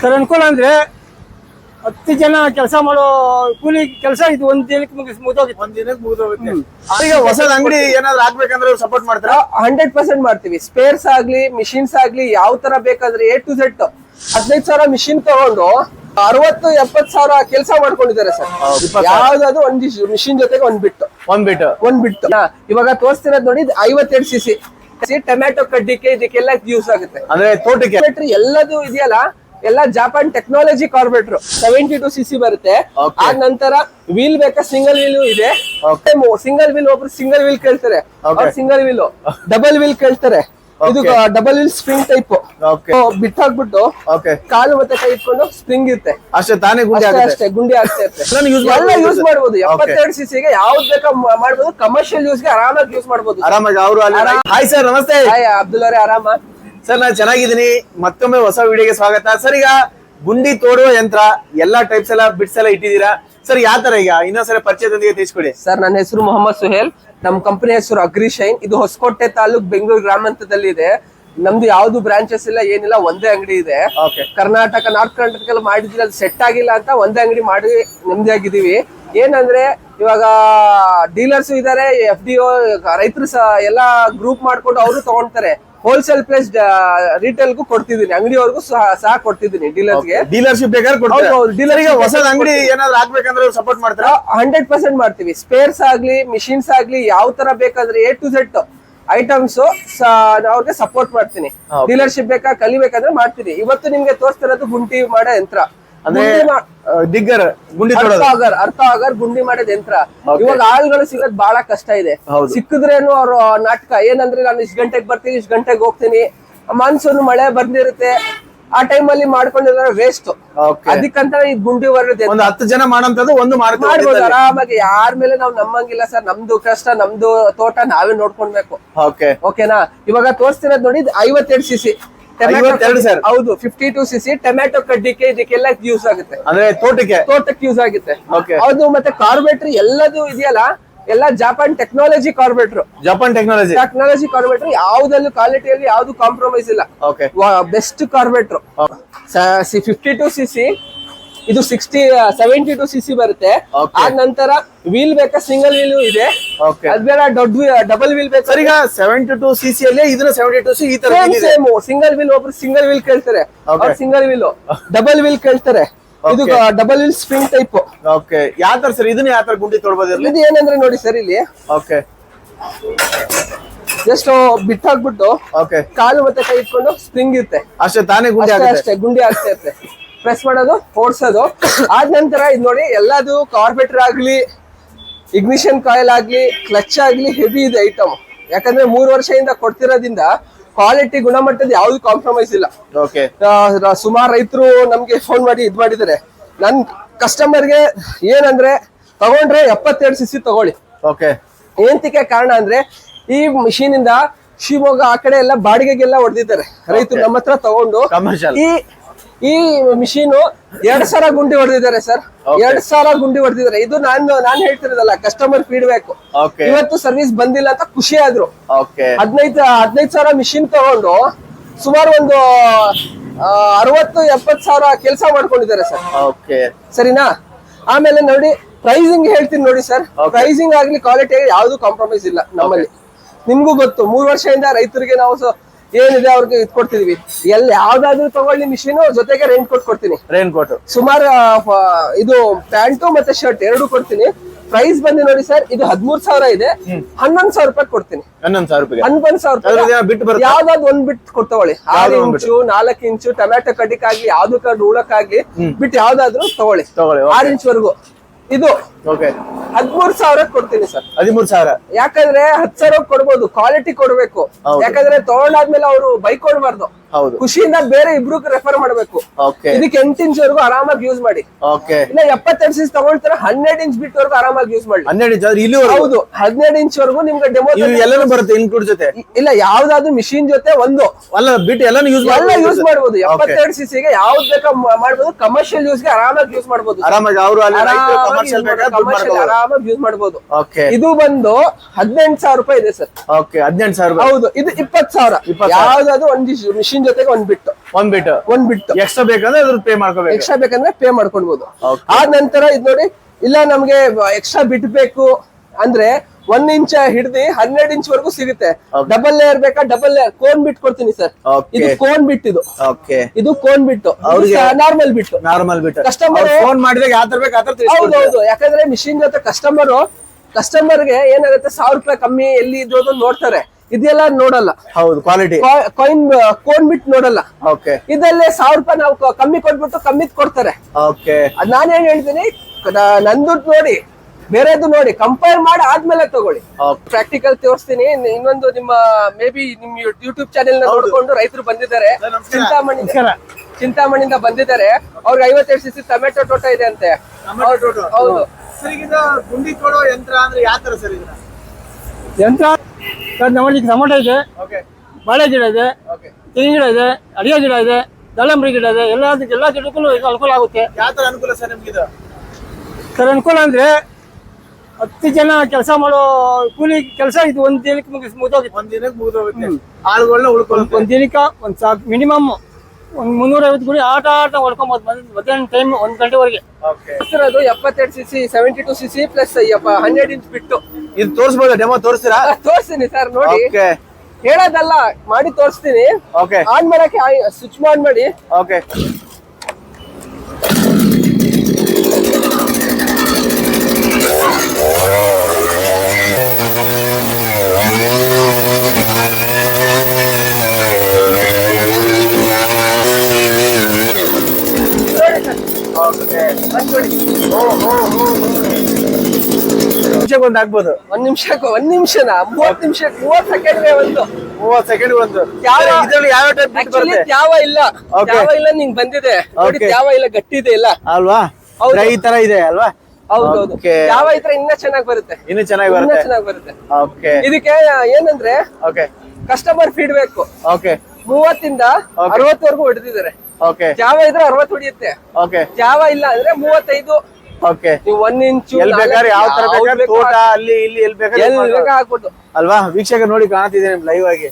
Sir ಅನುಕೂಲ ಅಂದ್ರೆ ಹತ್ತು ಜನ ಕೆಲಸ ಮಾಡೋ ಕೂಲಿ ಕೆಲಸ ಇದು ಒಂದ್ ದಿನಕ್ಕೆ ಮುಗಿಸ್ ಮುಗಿದೋಗಿತ್ತು. ಒಂದ್ ದಿನಕ್ಕೆ ಮುಗಿದೋಗುತ್ತೆ. ಈಗ ಹೊಸದ್ ಅಂಗಡಿ ಏನಾದ್ರು ಹಾಕ್ಬೇಕಂದ್ರೆ ಸಪೋರ್ಟ್ ಮಾಡ್ತಾರಾ? ಹಂಡ್ರೆಡ್ ಪರ್ಸೆಂಟ್ ಮಾಡ್ತೀವಿ. ಸ್ಪೇರ್ಸ್ ಆಗ್ಲಿ ಮಿಷಿನ್ಸ್ ಆಗ್ಲಿ ಯಾವ ತರ ಬೇಕಾದ್ರೆ ಎ ಟು ಝೆಡ್ ಹದಿನೈದು ಸಾವಿರ ಮಿಷಿನ್ ತಗೊಂಡು ಅರವತ್ತು ಎಪ್ಪತ್ ಸಾವಿರ ಕೆಲಸ ಮಾಡ್ಕೊಂಡಿದ್ದಾರೆ ಸರ್. ಯಾವ್ದಾದ್ರು ಒಂದ್ ಮಿಷಿನ್ ಜೊತೆಗೆ ಒಂದ್ ಬಿಟ್ಟು. ಒಂದ್ ಬಿಟ್ಟು. ಒಂದ್ ಬಿಟ್ಟು. ಇವಾಗ ತೋರಿಸ್ತಿರೋದ್ ನೋಡಿ ಐವತ್ತೆರಡು ಸಿ ಸಿ ಟೊಮ್ಯಾಟೊ ಕಡ್ಡಿಕೆ ಇದಕ್ಕೆಲ್ಲ ಯೂಸ್ ಆಗುತ್ತೆ. ಅಂದ್ರೆ ತೋಟಕ್ಕೆ? ಎಲ್ಲದು ಇದೆಯಲ್ಲ ಎಲ್ಲ Japan technology carburettor seventy two C C ಬರುತ್ತೆ ಆದ ಆ ನಂತರ ವೀಲ್ ಬೇಕಾ? ಸಿಂಗಲ್ ವೀಲ್ ಇದೆ. ಸಿಂಗಲ್ ವೀಲ್ ಒಬ್ರು ಸಿಂಗಲ್ ವೀಲ್ ಕೇಳ್ತಾರೆ. ಸಿಂಗಲ್ ವೀಲ್ ಡಬಲ್ ವೀಲ್ ಕೇಳ್ತಾರೆ. ಇದು ಡಬಲ್ ವೀಲ್ ಸ್ಪ್ರಿಂಗ್ ಟೈಪ್ ಬಿಟ್ಟಾಕ್ಬಿಟ್ಟು ಬಿಟ್ಟು ಹಾಕ್ಬಿಟ್ಟು ಓಕೆ ಕಾಲು ಮತ್ತೆ ಕೈ ಇಟ್ಕೊಂಡು ಸ್ಪ್ರಿಂಗ್ ಇರುತ್ತೆ. ಅಷ್ಟೇ ತಾನೇ ಗುಂಡಿ ಅಷ್ಟೇ ಆಗುತ್ತೆ ಅಷ್ಟೇ ಗುಂಡಿ ಆಗ್ತಾ ಇರುತ್ತೆ. ಯೂಸ್ ಮಾಡಬಹುದು. ಎಪ್ಪತ್ತೆರಡು ಸಿ ಗೆ ಯಾವ್ದು ಬೇಕಾ ಮಾಡ್ಬೋದು. ಕಮರ್ಷಿಯಲ್ ಯೂಸ್ಗೆ ಆರಾಮಾಗಿ ಯೂಸ್ ಮಾಡ್ಬೋದು ಆರಾಮಾಗಿ ಅವರು ಹಾಯ್ ಸರ್ ನಮಸ್ತೆ. ಹಾಯ್ ಅಬ್ದುಲ್ ಅವರೇ ಆರಾಮ? ಸರ್ ನಾನು ಚೆನ್ನಾಗಿದ್ದೀನಿ. ಮತ್ತೊಮ್ಮೆ ಹೊಸ ವಿಡಿಯೋಗೆ ಸ್ವಾಗತ. ಸರ್ ಈಗ ಗುಂಡಿ ತೋಡುವ ಯಂತ್ರ ಎಲ್ಲಾ ಟೈಪ್ಸ್ ಎಲ್ಲ ಬಿಟ್ಸ್ ಎಲ್ಲ ಇಟ್ಟಿದ್ದೀರಾ? ಸರ್ ಯಾವ ತರ ಈಗ? ಇನ್ನೊಂದ್ಸರಿ ಪರಿಚಯದೊಂದಿಗೆ ತಿಳಿಸ್ಕೊಡಿ. ಸರ್ ನನ್ನ ಹೆಸರು ಮೊಹಮ್ಮದ್ ಸುಹೇಲ್. ನಮ್ಮ ಕಂಪನಿ ಹೆಸರು ಅಗ್ರಿಶೈನ್ ಇದು ಹೊಸಕೋಟೆ ತಾಲೂಕ್ ಬೆಂಗಳೂರು ಗ್ರಾಮಾಂತರದಲ್ಲಿ ಇದೆ. ನಮ್ದು ಯಾವ್ದು ಬ್ರಾಂಚಸ್ ಇಲ್ಲ ಏನಿಲ್ಲ ಒಂದೇ ಅಂಗಡಿ ಇದೆ. ಓಕೆ. ಕರ್ನಾಟಕ ನಾರ್ತ್ ಕರ್ನಾಟಕ ಮಾಡಿದ್ರೆ ಅದು ಸೆಟ್ ಆಗಿಲ್ಲ ಅಂತ ಒಂದೇ ಅಂಗಡಿ ಮಾಡಿ ನೆಮ್ಮದಿಯಾಗಿದ್ದೀವಿ. ಏನಂದ್ರೆ ಇವಾಗ ಡೀಲರ್ಸ್ ಇದಾರೆ ಎಫ್ ಡಿ ಓ ರೈತರು ಸಹ ಎಲ್ಲ ಗ್ರೂಪ್ ಮಾಡ್ಕೊಂಡು ಅವರು ತಗೊಂತಾರೆ ಹೋಲ್ಸೇಲ್ ಪ್ಲೇಸ್ ರಿಟೇಲ್ಗೂ ಕೊಡ್ತಿದ್ದೀನಿ. ಅಂಗಡಿವರೆಗೂ ಸಹ ಕೊಡ್ತಿದೀನಿ ಕೊಡ್ತಿದ್ದೀನಿ ಡೀಲರ್ಸ್ಗೆ ಡೀಲರ್ಶಿಪ್ ಬೇಕಾದ್ರೆ ಹೊಸ ಸರ್ ಹೊಸದ್ ಅಂಗಡಿ ಏನಾದ್ರು ಹಾಕ್ಬೇಕಂದ್ರೆ ಸಪೋರ್ಟ್ ಮಾಡ್ತಾರೆ? ಹಂಡ್ರೆಡ್ ಪರ್ಸೆಂಟ್ ಮಾಡ್ತೀವಿ. ಸ್ಪೇರ್ಸ್ ಆಗ್ಲಿ ಮಿಷಿನ್ಸ್ ಆಗ್ಲಿ ಯಾವ ತರ ಬೇಕಾದ್ರೆ ಎ ಟು ಝೆಡ್ ಐಟಮ್ಸ್ ಅವ್ರಿಗೆ ಸಪೋರ್ಟ್ ಮಾಡ್ತೀನಿ. ಡೀಲರ್ಶಿಪ್ ಬೇಕಾ ಕಲಿಬೇಕಂದ್ರೆ ಮಾಡ್ತೀನಿ. ಇವತ್ತು ನಿಮ್ಗೆ ತೋರಿಸ್ತಿರೋದು ಗುಂಟಿ ಮಾಡೋ ಯಂತ್ರ. ಅಂದ್ರೆ ಗುಂಡಿ ದಿಗ್ಗರ್ ಗುಂಡಿ ಆಗರ್ ಅರ್ಥ ಆಗರ್ ಗುಂಡಿ ಮಾಡೋದ್ ಯಂತ್ರ. ಇವಾಗ ಆಳುಗಳು ಸಿಗೋದ್ ಬಹಳ ಕಷ್ಟ ಇದೆ. ಸಿಕ್ಕಿದ್ರೇನು ಅವ್ರ ನಾಟಕ ಏನಂದ್ರೆ ನಾನು ಇಷ್ಟ ಗಂಟೆಗೆ ಬರ್ತೀನಿ ಇಷ್ಟ ಗಂಟೆಗೆ ಹೋಗ್ತೀನಿ. ಮಾನ್ಸೂನ್ ಮಳೆ ಬಂದಿರುತ್ತೆ. ಆ ಟೈಮ್ ಅಲ್ಲಿ ಮಾಡ್ಕೊಂಡಿರೋ ವೇಸ್ಟ್ ಅದಕ್ಕಂತ ಈ ಗುಂಡಿ ಹೊರಡುತ್ತೆ ಒಂದು ಹತ್ತು ಜನ ಮಾಡಂತದ್ದು ಒಂದು ಮಾಡ್ಬೋದು ಆರಾಮಾಗಿ. ಯಾರ ಮೇಲೆ ನಾವು ನಮ್ಮಂಗಿಲ್ಲ ಸರ್. ನಮ್ದು ಕಷ್ಟ ನಮ್ದು ತೋಟ ನಾವೇ ನೋಡ್ಕೊಳ್ಬೇಕು. ಓಕೆ ಓಕೆನಾ ಇವಾಗ ತೋರಿಸ್ತಿರೋದ್ ನೋಡಿ ಐವತ್ತೆರಡು ಸಿ ಸಿ 52 sir. ಹೌದು fifty two C C tomato ಕಡ್ಡಿಕೆ ಇದಕ್ಕೆಲ್ಲ ಯೂಸ್ ಆಗುತ್ತೆ. ಅಂದ್ರೆ ತೋಟಕ್ಕೆ? ತೋಟಕ್ಕೆ ಯೂಸ್ ಆಗುತ್ತೆ. ಅದು ಮತ್ತೆ ಕಾರ್ಬೇಟ್ರಿ ಎಲ್ಲದು ಇದೆಯಲ್ಲ ಎಲ್ಲ Japan technology carburettor Japan technology technology carburettor ಯಾವ್ದಲ್ಲೂ ಕ್ವಾಲಿಟಿಯಲ್ಲಿ ಯಾವ್ದು ಕಾಂಪ್ರಮೈಸ್ ಇಲ್ಲ. Okay best carburettor fifty two C C ಇದು sixty seventy two C C ಬರುತ್ತೆ. ಆ ಆದ ನಂತರ ವೀಲ್ ಬೇಕಾ ಸಿಂಗಲ್ ವೀಲ್ ಇದೆ. ಓಕೆ ಅದ್ ಬೇಡ ದೊಡ್ಡ ಡಬಲ್ ವೀಲ್ ಬೇಕು ಸರ್ ಈಗ ಸೆವೆಂಟಿ ಟು ಸಿ ಸಿ ಅಲ್ಲಿ ಇದನ್ನ ಸೆವೆಂಟಿ ಟು ಸಿ ಈ ತರ ಸೇಮ್ ಸಿಂಗಲ್ ವೀಲ್ ಒಬ್ರು ಸಿಂಗಲ್ ವೀಲ್ ಕೇಳ್ತಾರೆ. ಸಿಂಗಲ್ ವೀಲ್ ಡಬಲ್ ವೀಲ್ ಕೇಳ್ತಾರೆ. ಇದು double wheel spring type okay ಯಾವ ತರ ಸರ್? ಇದನ್ನ ಯಾವ ತರ ಗುಂಡಿ ತೊಡ್ಬೋದಿರ್ಲಿ? ಇದು ಏನಂದ್ರೆ ನೋಡಿ ಸರ್ ಇಲ್ಲಿ. ಓಕೆ ಜಸ್ಟ್ ಬಿಟ್ಟು ಹಾಕ್ಬಿಟ್ಟು ಓಕೆ ಕಾಲು ಮತ್ತೆ ಕೈ ಇಟ್ಕೊಂಡು ಸ್ಪ್ರಿಂಗ್ ಇರುತ್ತೆ. ಅಷ್ಟೇ ತಾನೇ ಗುಂಡಿ ಅಷ್ಟೇ ಗುಂಡಿ ಆಗ್ತಾ ಇರುತ್ತೆ. ಪ್ರೆಸ್ ಮಾಡೋದು ಓಡಿಸೋದು ಆದ ನಂತರ ಇದು ನೋಡಿ ಎಲ್ಲದು ಕಾರ್ಪೆಟರ್ ಆಗಲಿ ಇಗ್ನಿಷನ್ ಕಾಯಿಲ್ ಆಗಲಿ ಕ್ಲಚ್ ಆಗಲಿ ಹೆವಿ ಇದೆ ಐಟಮ್ ಯಾಕಂದ್ರೆ ಮೂರು ವರ್ಷದಿಂದ ಕೊಡ್ತಿರೋದ್ರಿಂದ ಕ್ವಾಲಿಟಿ ಗುಣಮಟ್ಟದ ಯಾವ್ದು ಕಾಂಪ್ರಮೈಸ್ ಇಲ್ಲ. ಓಕೆ ಸುಮಾರು ರೈತರು ನಮ್ಗೆ ಫೋನ್ ಮಾಡಿ ಇದು ಮಾಡಿದ್ದಾರೆ ನನ್ ಕಸ್ಟಮರ್ಗೆ ಏನಂದ್ರೆ ತಗೊಂಡ್ರೆ ಎಪ್ಪತ್ತೆರಡು ಸಿಸಿ ಸಿ ತಗೊಳ್ಳಿ. ಓಕೆ ಏನಂತಿಕೆ ಕಾರಣ ಅಂದ್ರೆ ಈ ಮಿಷಿನ್ ಇಂದ ಶಿವಮೊಗ್ಗ ಆ ಕಡೆ ಎಲ್ಲ ಬಾಡಿಗೆಗೆಲ್ಲ ಹೊಡೆದಿದ್ದಾರೆ. ರೈತರು ನಮ್ಮ ಹತ್ರ ತಗೊಂಡು ಈ ಈ ಮಿಷಿನ್ ಎರಡ್ ಸಾವಿರ ಗುಂಡಿ ಹೊಡೆದಿದ್ದಾರೆ ಸರ್. ಎರಡ್ ಸಾವಿರ ಗುಂಡಿ ಹೊಡೆದಿದ್ದಾರೆ. ಇದು ನಾನು ನಾನು ಹೇಳ್ತಿರೋದಲ್ಲ ಕಸ್ಟಮರ್ ಫೀಡ್ಬ್ಯಾಕ್ ಇವತ್ತು ಸರ್ವಿಸ್ ಬಂದಿಲ್ಲ ಅಂತ ಖುಷಿ ಆದ್ರು. ಹದಿನೈದು ಹದಿನೈದು ಸಾವಿರ ಮಿಷಿನ್ ತಗೊಂಡು ಸುಮಾರು ಒಂದು ಅರವತ್ತು ಎಪ್ಪತ್ತು ಸಾವಿರ ಕೆಲಸ ಮಾಡ್ಕೊಂಡಿದ್ದಾರೆ ಸರ್. ಸರಿನಾ? ಆಮೇಲೆ ನೋಡಿ ಪ್ರೈಸಿಂಗ್ ಹೇಳ್ತೀನಿ ನೋಡಿ ಸರ್. ಪ್ರೈಸಿಂಗ್ ಆಗ್ಲಿ ಕ್ವಾಲಿಟಿ ಯಾವ್ದು ಕಾಂಪ್ರಮೈಸ್ ಇಲ್ಲ ನಮ್ಮಲ್ಲಿ. ನಿಮ್ಗೂ ಗೊತ್ತು ಮೂರು ವರ್ಷದಿಂದ ರೈತರಿಗೆ ನಾವು ಏನಿದೆ ಅವ್ರಿಗೆ ಇದ್ ಕೊಡ್ತಿದೀವಿ. ಎಲ್ಲಿ ಯಾವ್ದಾದ್ರು ತಗೊಳ್ಳಿ ಮಿಷಿನ್ ಜೊತೆಗೆ ರೈನ್ ಕೋಟ್ ಕೊಡ್ತೀನಿ. ರೈನ್ ಕೋಟ್ ಸುಮಾರು ಇದು ಪ್ಯಾಂಟು ಮತ್ತೆ ಶರ್ಟ್ ಎರಡು ಕೊಡ್ತೀನಿ. ಪ್ರೈಸ್ ಬಂದು ನೋಡಿ ಸರ್ ಇದು ಹದಿಮೂರ್ ಸಾವಿರ ಇದೆ. ಹನ್ನೊಂದು ಸಾವಿರ ರೂಪಾಯಿ ಕೊಡ್ತೀನಿ. ಹನ್ನೊಂದು ಸಾವಿರ ರೂಪಾಯಿ ಹನ್ನೊಂದು ಸಾವಿರ ರೂಪಾಯಿ. ಯಾವ್ದಾದ್ ಯಾವ್ದಾದ್ರು ಒಂದ್ ಬಿಟ್ ಕೊಡ್ತವಳಿ ಆರು ಇಂಚು ನಾಲ್ಕು ಇಂಚು ಟೊಮ್ಯಾಟೊ ಕಡ್ಡಿಕಾಗ್ಲಿ ಯಾವ್ದು ಕಡ್ ಉಳಕ್ಕಾಗ್ಲಿ ಬಿಟ್ಟು ಯಾವ್ದಾದ್ರು ತಗೊಳ್ಳಿ. ತಗೊಳ್ಳಿ ಆರು ಇಂಚ್ ವರೆಗೂ. ಇದು ಓಕೆ ಹದಿಮೂರ್ ಸಾವಿರ ಕೊಡ್ತೀನಿ ಸರ್. ಹದಿಮೂರು ಸಾವಿರ. ಯಾಕಂದ್ರೆ ಹತ್ ಸಾವಿರ ಕೊಡ್ಬೋದು ಕ್ವಾಲಿಟಿ ಕೊಡ್ಬೇಕು. ಯಾಕಂದ್ರೆ ತಗೊಂಡಾದ್ಮೇಲೆ ಅವರು ಬೈಕ್ ಕೊಡಬಾರ್ದು. ಹೌದು. ಖುಷಿಯಿಂದ ಬೇರೆ ಇಬ್ರು ರೆಫರ್ ಮಾಡ್ಬೇಕು. ಇದಕ್ಕೆ ಎಂಟು ಇಂಚ್ ವರೆಗೂ ಆರಾಮಾಗಿ ಯೂಸ್ ಮಾಡಿ. ಓಕೆ ಇಲ್ಲ ಎಪ್ಪತ್ತೆರಡು ಸೀಸ್ ತಗೊಳ್ತಾರ ಹನ್ನೆರಡು ಇಂಚ್ ಬಿಟ್ಟವರೆಗೂ ಆರಾಮಾಗಿ ಯೂಸ್ ಮಾಡಿ ಹನ್ನೆರಡು ಇಂಚ್ ಇಲ್ಲಿ ಹೌದು ಹದಿನೆರಡು ಇಂಚ್ ವರೆಗೂ ನಿಮ್ಗೆ ಡೆಮೋ ಎಲ್ಲಾನು ಬರುತ್ತೆ ಇನ್ಕ್ಲೂಡ್ ಜೊತೆ? ಇಲ್ಲ ಯಾವ್ದಾದ್ರು ಮಿಷಿನ್ ಜೊತೆ ಒಂದು. ಅಲ್ಲ ಬಿಟ್ಟು ಎಲ್ಲಾನು ಯೂಸ್ ಎಲ್ಲ ಯೂಸ್ ಮಾಡ್ಬೋದು. ಎಪ್ಪತ್ತೆರಡು ಸಿ ಗೆ ಯಾವ್ದು ಬೇಕಾ ಮಾಡಬಹುದು ಮಾಡ್ಬೋದು ಕಮರ್ಷಿಯಲ್ ಯೂಸ್ಗೆ ಆರಾಮಾಗಿ ಯೂಸ್ ಮಾಡ್ಬೋದು ಆರಾಮಾಗಿ ಅವರು ಅಲ್ಲಿ ಕಮರ್ಷಿಯಲ್ ಆರಾಮಾಗಿ ಯೂಸ್ ಮಾಡ್ಬೋದು. ಓಕೆ ಇದು ಬಂದು ಹದಿನೆಂಟು ಸಾವಿರ ರೂಪಾಯಿ ಇದೆ ಸರ್. ಓಕೆ ಹದಿನೆಂಟು ಸಾವಿರ ಹೌದು ಇದು ಇಪ್ಪತ್ತು ಸಾವಿರ. ಯಾವ್ದಾದ್ರು ಒಂದು ಮಿಷಿನ್ ಜೊತೆಗೆ ಒಂದ್ ಬಿಟ್ಟು. ಒಂದ್ ಬಿಟ್ಟು. ಒಂದ್ ಬಿಟ್ಟು. ಎಕ್ಸ್ಟ್ರಾ ಬೇಕಂದ್ರೆ ಅದ್ರ ಪೇ ಮಾಡ್ಕೋಬೇಕು. ಎಕ್ಸ್ಟ್ರಾ ಬೇಕಂದ್ರೆ ಪೇ ಮಾಡ್ಕೊಳ್ಬಹುದು. ಆದ ನಂತರ ಇದು ನೋಡಿ ಇಲ್ಲ ನಮ್ಗೆ ಎಕ್ಸ್ಟ್ರಾ ಬಿಟ್ ಬೇಕು ಅಂದ್ರೆ ಒಂದ್ ಇಂಚ್ ಹಿಡ್ದು ಹನ್ನೆರಡ್ ಇಂಚ್ ವರೆಗೂ ಸಿಗುತ್ತೆ. ಡಬಲ್ ಲೇಯರ್ ಬೇಕಾ? ಡಬಲ್ ಲೇಯರ್ ಕೋನ್ ಬಿಟ್ ಕೊಡ್ತೀನಿ ಸರ್. ಇದು ಕೋನ್ ಬಿಟ್ ಇದು. ಓಕೆ ಇದು ಕೋನ್ ಬಿಟ್ಟು. ನಾರ್ಮಲ್ ಬಿಟ್ಟು. ನಾರ್ಮಲ್ ಬಿಟ್ಟು. ಕಸ್ಟಮರ್ ಫೋನ್ ಮಾಡಿದಾಗ ಯಾವ ತರ ಬೇಕು ಆತರ? ಹೌದೌದು. ಯಾಕಂದ್ರೆ ಮಿಷಿನ್ ಜೊತೆ ಕಸ್ಟಮರ್ ಕಸ್ಟಮರ್ಗೆ ಏನಾಗುತ್ತೆ? ಸಾವಿರ ರೂಪಾಯಿ ಕಮ್ಮಿ ಎಲ್ಲಿ ಇದ್ರು ನೋಡ್ತಾರೆ. ಇದೆಲ್ಲ ನೋಡಲ್ಲ. ಹೌದು ಕ್ವಾಲಿಟಿ ಕಾಯಿನ್ ಕೋನ್ ಬಿಟ್ ನೋಡಲ್ಲ. ಓಕೆ ಇದಲ್ಲೇ ಸಾವಿರ ರೂಪಾಯಿ ನಾವು ಕಮ್ಮಿ ಕೊಟ್ಬಿಟ್ಟು ಕಮ್ಮಿ ಕೊಡ್ತಾರೆ. ಓಕೆ ಅದ್ ನಾನೇನ್ ಹೇಳ್ತೀನಿ? ನಂದು ನೋಡಿ ಬೇರೆದು ನೋಡಿ ಕಂಪೇರ್ ಮಾಡಿ ಆದ್ಮೇಲೆ ತಗೊಳ್ಳಿ. ಪ್ರಾಕ್ಟಿಕಲ್ ತೋರಿಸ್ತೀನಿ. ಇನ್- ಇನ್ನೊಂದು ನಿಮ್ಮ ಮೇ ಬಿ ನಿಮ್ ಯೂಟ್ಯೂಬ್ ಚಾನೆಲ್ ನೋಡ್ಕೊಂಡು ರೈತರು ಬಂದಿದ್ದಾರೆ. ಚಿಂತಾಮಣಿ. ಚಿಂತಾಮಣಿಯಿಂದ ಬಂದಿದ್ದಾರೆ. ಅವ್ರಿಗೆ ಐವತ್ತೆರಡು ಸಿ ಸಿ ಟೊಮೆಟೊ ತೋಟ ಇದೆ ಅಂತೆ. ಹೌದು ಗುಂಡಿ ಕೊಡೋ ಯಂತ್ರ ಅಂದ್ರೆ ಯಾವ ತರ ಸರ್ ಯಂತ್ರ ನಮ್ಮಲ್ಲಿ ಟೊಮೊಟೊ ಇದೆ. ಓಕೆ ಬಾಳೆ ಗಿಡ ಇದೆ. ಓಕೆ ತೆಂಗಿನ ಗಿಡ ಇದೆ. ಅಡಿಗೆ ಗಿಡ ಇದೆ. ದಾಳಂಬರಿ ಗಿಡ ಇದೆ. ಎಲ್ಲ ಎಲ್ಲ ಗಿಡಕ್ಕೂ ಇದು ಅನುಕೂಲ ಆಗುತ್ತೆ. ಯಾವ ತರ ಅನುಕೂಲ ಸರ್ ನಿಮ್ಗೆ ಇದು? ಸರ್ ಅನುಕೂಲ ಅಂದ್ರೆ ಹತ್ತು ಜನ ಕೆಲಸ ಮಾಡೋ ಕೂಲಿ ಕೆಲಸ ಇದು ಒಂದ್ ದಿನಕ್ಕೆ ಮುಗಿಸ್ ಮುಗಿದೋಗಿತ್ತು. ಒಂದ್ ದಿನಕ್ಕೆ ಮುಗಿದೋಗುತ್ತೆ. ಆಳುಗಳನ್ನ ಉಳ್ಕೊಂಡು ಒಂದ್ ದಿನಕ್ಕೆ ಒಂದ್ ಸಾಕ್ ಮಿನಿಮಮ್ ಒಂದ್ ಮುನ್ನೂರೈವತ್ತು ಗುಡಿ ಆಟ ಆಟ ಹೊಡ್ಕೊಂಬೋದು ಮಧ್ಯಾಹ್ನ ಟೈಮ್ ಒಂದ್ ಗಂಟೆವರೆಗೆ. ಓಕೆ ಸರ್ ಅದು ಎಪ್ಪತ್ತೆರಡು C C seventy two C C plus hundred inch ಬಿಟ್ಟು. ಇದು ತೋರಿಸ್ಬೋದು ಡೆಮೋ ತೋರಿಸ್ತೀರಾ? ತೋರಿಸ್ತೀನಿ ಸರ್ ನೋಡಿ. ಓಕೆ ಹೇಳೋದಲ್ಲ ಮಾಡಿ ತೋರಿಸ್ತೀನಿ. ಓಕೆ ಆನ್ ಮಾಡಕ್ಕೆ ಸ್ವಿಚ್ ಆನ್ ಮಾಡಿ ಓಕೆ ನಿಮಿಷಕ್ಕೊಂದು ಆಗ್ಬೋದು. ಒಂದ್ ನಿಮಿಷಕ್ಕೆ ಒಂದ್ ನಿಮಿಷನ? ಮೂವತ್ ನಿಮಿಷ ಮೂವತ್ ಸೆಕೆಂಡ್ಗೆ ಒಂದು. ಮೂವತ್ ಸೆಕೆಂಡ್ ಒಂದು. ಯಾವ- ಇದ್ರಲ್ಲಿ ಯಾವ ಟೈಪ್ ಬಿಟ್ ಬರುತ್ತೆ? ತ್ಯಾವ ಇಲ್ಲ. Okay. ತ್ಯಾವ ಇಲ್ಲ ನಿಂಗ್ ಬಂದಿದೆ. ನೋಡಿ Okay. ತ್ಯಾವ ಇಲ್ಲ ಗಟ್ಟಿ ಇದೆ ಇಲ್ಲ. ಅಲ್ವಾ? ಹೌದು. ಈ ತರ ಇದೆ ಅಲ್ವಾ? ಹೌದೌದು. Okay. ತ್ಯಾವ ಇದ್ರೆ ಇನ್ನ ಚೆನ್ನಾಗಿ ಬರುತ್ತೆ. ಇನ್ನು ಚೆನ್ನಾಗಿ ಇನ್ನ ಬರುತ್ತೆ? ಚೆನ್ನಾಗ್ ಬರುತ್ತೆ. ಓಕೆ ಇದಕ್ಕೆ ಏನಂದ್ರೆ ಓಕೆ ಕಸ್ಟಮರ್ ಫೀಡ್ಬ್ಯಾಕ್ ಓಕೆ ಮೂವತ್ತಿಂದ Okay. ಅರವತ್ತವರೆಗೂ ಹೊಡೆದಿದ್ದಾರೆ. ಓಕೆ ಜಾವ ಇದ್ರೆ ಅರವತ್ತು ಹೊಡಿಯುತ್ತೆ ಓಕೆ ಜಾವ ಇಲ್ಲ ಅಂದ್ರೆ ಮೂವತ್ತೈದು. ಓಕೆ ನೀವು ಒಂದ್ ಇಂಚು ಎಲ್ ಬೇಕಾದ್ರೆ ಯಾವ ತರ ಬೇಕಾದ್ರೆ ತೋಟ ಅಲ್ಲಿ ಇಲ್ಲಿ ಎಲ್ ಬೇಕಾದ್ರೆ ಎಲ್ ಮಾಡ್ಬೋದು. ಬೇಕಾ ಹಾಕ್ಬೋದು. ಅಲ್ವಾ? ವೀಕ್ಷಕ ನೋಡಿ ಕಾಣ್ತಿದೆ ನಿಮ್ ಲೈವ್ ಆಗಿ.